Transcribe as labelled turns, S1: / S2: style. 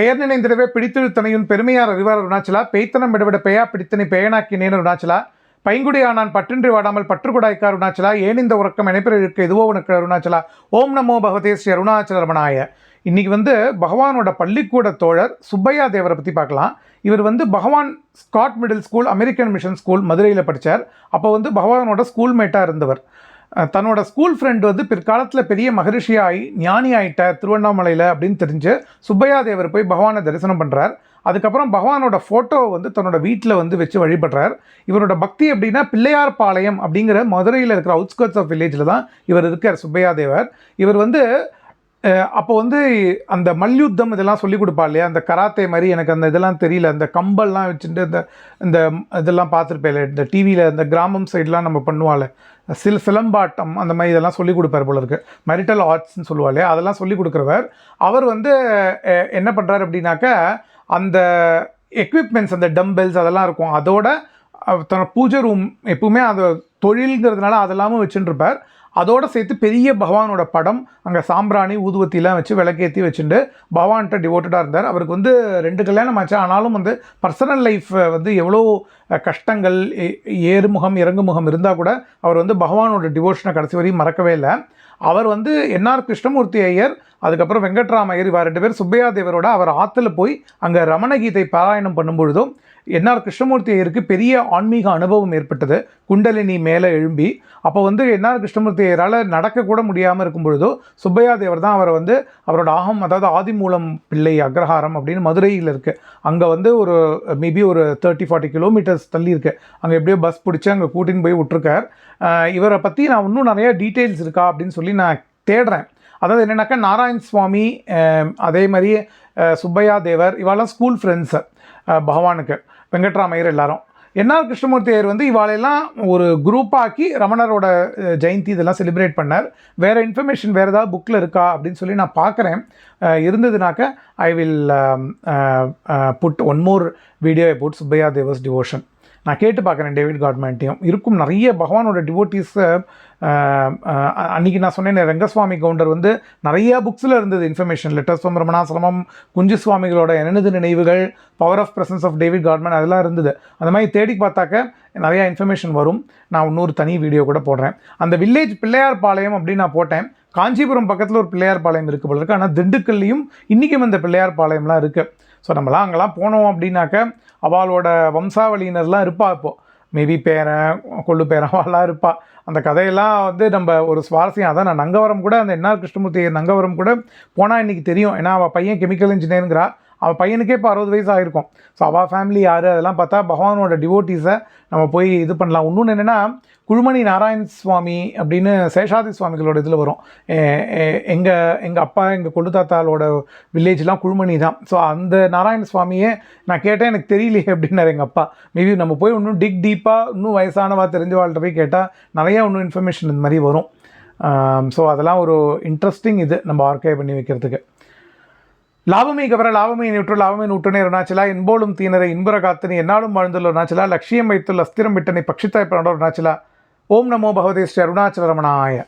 S1: பெயர் நினைந்திடவே பிடித்திருத்தனையும் பெருமையார் அறிவார் அருணாச்சலா பெய்த்தனம் விடவிட பெயா பிடித்தனை பெயனாக்கி நேன் அருணாச்சலா. பைங்குடி ஆனான் பற்றின்றி வாடாமல் பற்றுக்குடாய்க்கார் அருணாச்சலா ஏன் இந்த உறக்கம் நினைப்பில் எதுவோ உனக்கு அருணாச்சலா? ஓம் நமோ பகவதே ஸ்ரீ அருணாச்சல ரமணாய. இன்னைக்கு வந்து பகவானோட பள்ளிக்கூட தோழர் சுப்பையா தேவரை பற்றி பார்க்கலாம் இவர் வந்து Bhagavan Scott middle school American mission school மதுரையில் படித்தார் அப்போ வந்து பகவானோட ஸ்கூல்மேட்டாக இருந்தவர். தன்னோட ஸ்கூல் ஃப்ரெண்ட் வந்து பிற்காலத்தில் பெரிய மகரிஷியாகி ஞானி ஆயிட்டார் திருவண்ணாமலையில் அப்படின்னு தெரிஞ்சு சுப்பையா தேவர் போய் பகவானை தரிசனம் பண்ணுறார் அதுக்கப்புறம் பகவானோட ஃபோட்டோவை வந்து தன்னோட வீட்டில் வந்து வச்சு வழிபடுறார். இவரோட பக்தி அப்படின்னா பிள்ளையார் பாளையம் அப்படிங்கிற மதுரையில் இருக்கிற அவுட்ஸ்கர்ட்ஸ் ஆஃப் வில்லேஜில் தான் இவர் இருக்கார் சுப்பையா தேவர் இவர் வந்து அப்போ வந்து அந்த மல்யுத்தம் இதெல்லாம் சொல்லி கொடுப்பா இல்லையா? அந்த கராத்தே மாதிரி எனக்கு அந்த இதெல்லாம் தெரியல. அந்த கம்பல்லாம் வச்சுட்டு இந்த இந்த இதெல்லாம் பார்த்துருப்பேன் இந்த டிவியில் இந்த கிராமம் சைட்லாம் நம்ம பண்ணுவாள் சில சிலம்பாட்டம் அந்த மாதிரி இதெல்லாம் சொல்லி கொடுப்பார் போல இருக்கு. மெரிட்டல் ஆர்ட்ஸ்னு சொல்லுவாள் அதெல்லாம் சொல்லி கொடுக்குறவர். அவர் வந்து என்ன பண்ணுறாரு அப்படின்னாக்கா அந்த எக்யூப்மெண்ட்ஸ் அந்த டம்பெல்ஸ் அதெல்லாம் இருக்கும். அதோட தன தன்னோட பூஜை ரூம் எப்பவுமே அந்த தொழில்ங்கிறதுனால அதெல்லாமும் வச்சுட்டுருப்பார் அதோடு சேர்த்து பெரிய பகவானோட படம் அங்கே சாம்பிராணி ஊதுவத்திலாம் வச்சு விளக்கேற்றி வச்சுட்டு பகவான்கிட்ட டிவோட்டடாக இருந்தார். அவருக்கு வந்து ரெண்டு கல்யாணம் ஆச்சு. ஆனாலும் வந்து பர்சனல் லைஃப் வந்து எவ்வளோ கஷ்டங்கள் ஏ- ஏறுமுகம் இறங்குமுகம் இருந்தால் கூட அவர் வந்து பகவானோட டிவோஷனை கடைசி வரையும் மறக்கவே இல்லை. அவர் வந்து என்ஆர் கிருஷ்ணமூர்த்தி ஐயர் அதுக்கப்புறம் வெங்கட்ராமையர் இவர் ரெண்டு பேர் சுப்பையா தேவரோட அவர் ஆற்றுல போய் அங்கே ரமண கீதை பாராயணம் பண்ணும்பொழுதும் என்ஆர் கிருஷ்ணமூர்த்தி ஐயருக்கு பெரிய ஆன்மீக அனுபவம் ஏற்பட்டது. குண்டலினி மேலே எழும்பி அப்போ வந்து என்ஆர் கிருஷ்ணமூர்த்தி ஐயரால் நடக்கக்கூட முடியாமல் இருக்கும் பொழுதோ சுப்பையா தேவர் தான் அவரை வந்து அவரோட ஆகம் அதாவது ஆதிமூலம் பிள்ளை அக்ரஹாரம் அப்படின்னு மதுரையில் இருக்குது அங்கே வந்து ஒரு மேபி ஒரு தேர்ட்டி ஃபார்ட்டி கிலோமீட்டர்ஸ் தள்ளி இருக்கு. அங்கே எப்படியோ பஸ் பிடிச்சி அங்கே கூட்டின்னு போய் விட்ருக்கார் இவரை பற்றி நான் இன்னும் நிறைய டீட்டெயில்ஸ் இருக்கா அப்படின்னு சொல்லி நான் தேடுறேன். அதாவது என்னென்னாக்கா நாராயண் சுவாமி அதே மாதிரி சுப்பையா தேவர் இவாளெல்லாம் ஸ்கூல் ஃப்ரெண்ட்ஸு பகவானுக்கு வெங்கட்ராமையர் எல்லாரும். என்ஆர் கிருஷ்ணமூர்த்தி ஐயர் வந்து இவாளெல்லாம் ஒரு குரூப்பாக்கி ரமணரோட ஜெயந்தி இதெல்லாம் செலிப்ரேட் பண்ணார். வேறு இன்ஃபர்மேஷன் வேறு ஏதாவது புக்கில் இருக்கா அப்படின்னு சொல்லி நான் பார்க்குறேன். இருந்ததுனாக்க I will put one more video put Subbaiya Devar's devotion நான் கேட்டு பார்க்குறேன் டேவிட் காட்மேன்ட்டையும். இருக்கும் நிறைய பகவானோட டிவோட்டிஸை அன்றைக்கி நான் சொன்னேன் ரங்கசுவாமி கவுண்டர் வந்து நிறையா புக்ஸில் இருந்தது இன்ஃபர்மேஷன் லெட்டர்ஸ் ஃப்ரம் ரமணாசிரமம் குஞ்சு சுவாமிகளோட எனது நினைவுகள் power of presence of David Godman அதெல்லாம் இருந்தது. அந்த மாதிரி தேடி பார்த்தாக்க நிறையா இன்ஃபர்மேஷன் வரும். நான் இன்னொரு தனி வீடியோ கூட போடுறேன். அந்த வில்லேஜ் பிள்ளையார் பாளையம் அப்படின்னு நான் போட்டேன். காஞ்சிபுரம் பக்கத்தில் ஒரு பிள்ளையார் பாளையம் இருக்குது போல இருக்குது ஆனால் திண்டுக்கல்லையும் இன்றைக்கும் இந்த பிள்ளையார் பாளையம்லாம் இருக்குது ஸோ நம்மளாம் அங்கெல்லாம் போனோம் அப்படின்னாக்க அவளோட வம்சாவளியினர்லாம் இருப்பா இப்போது மேபி பேரன் கொள்ளு பேரன் அவளாம் இருப்பா. அந்த கதையெல்லாம் வந்து நம்ம ஒரு சுவாரஸ்யம். அதான் நான் நங்கவரம் கூட அந்த என்ஆர் கிருஷ்ணமூர்த்தி நங்கவரம் கூட போனால் இன்றைக்கி தெரியும். ஏன்னா அவள் பையன் கெமிக்கல் இன்ஜினியருங்கிறா அவள் பையனுக்கே இப்போ அறுபது வயசு ஆகிருக்கும் ஸோ அவள் ஃபேமிலி யார்? அதெல்லாம் பார்த்தா பகவானோட டிவோட்டிஸை நம்ம போய் இது பண்ணலாம். இன்னொன்று என்னென்னா குழுமணி நாராயண் சுவாமி அப்படின்னு சேஷாதி சுவாமிகளோட இதில் வரும். எங்கள் எங்கள் அப்பா எங்கள் கொள்ளு தாத்தாவோட வில்லேஜ்லாம் குழுமணி தான். ஸோ அந்த நாராயண சுவாமியே நான் கேட்டேன் எனக்கு தெரியலையே அப்படின்னாரு எங்கள் அப்பா. மேபி நம்ம போய் இன்னும் டிக் டீப்பாக இன்னும் வயசானவா தெரிஞ்சவாள்கிட்ட போய் கேட்டால் நிறையா இன்னும் இன்ஃபர்மேஷன் இந்த மாதிரி வரும். ஸோ அதெல்லாம் ஒரு இன்ட்ரெஸ்டிங் இது நம்ம ஆர்கே பண்ணி வைக்கிறதுக்கு. லாபமே கவர லாபமே நூற்று லாபமே நூற்றுனே அருணாச்சலா என்போலும் தீனரை இன்புற காத்தினி என்னாலும் வாழ்ந்துள்ள அருணாச்சலா லட்சியம் வைத்துள்ள அஸ்திரம் விட்டனை பட்சித்தாய் பிரணோட அருணாச்சலா ஓம் நமோ பகவதே ஸ்ரீ அருணாச்சல ரமணாய.